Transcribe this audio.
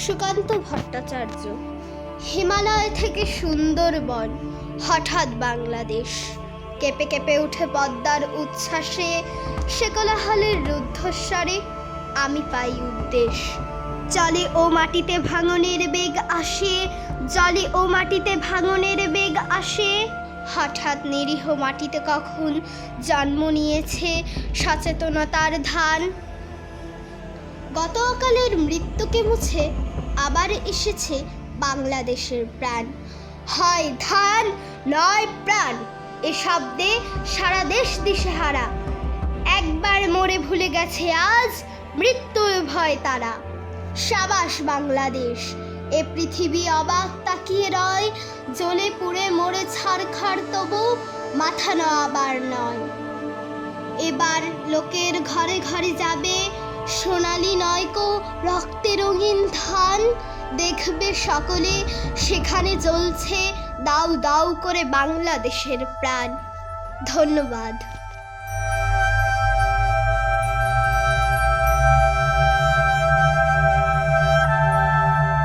সুকান্ত ভট্টাচার্য। হিমালয় থেকে সুন্দরবন, হঠাৎ বাংলাদেশ। কেঁপে কেঁপে উঠে পদ্মার উচ্ছ্বাসে সে কোলাহলের রুদ্ধস্বরে, আমি পাই উদ্দেশ। জলে ও মাটিতে ভাঙনের বেগ আসে, জলে ও মাটিতে ভাঙনের বেগ আসে। হঠাৎ নিরীহ মাটিতে কখন জন্ম নিয়েছে সচেতনতার ধান? গত অকালের মৃত্যুকে মুছে আবার এসেছে বাংলাদেশের প্রাণ। হয় ধান, নয় প্রাণ, এ শব্দে সারা দেশ দিশেহারা। একবার মরে ভুলে গেছে আজ মৃত্যুর ভয় তারা। সাবাস বাংলাদেশ, এ পৃথিবী অবাক তাকিয়ে রয়, জ্বলে পুড়ে মরে ছাড়খাড় তবু মাথা আবার নয়। এবার লোকের ঘরে ঘরে যাবে সোনালি নয়কো রক্তে রঙিন ধান। দেখবে সকলে, সেখানে জ্বলছে দাউ দাউ করে বাংলাদেশের প্রাণ। ধন্যবাদ।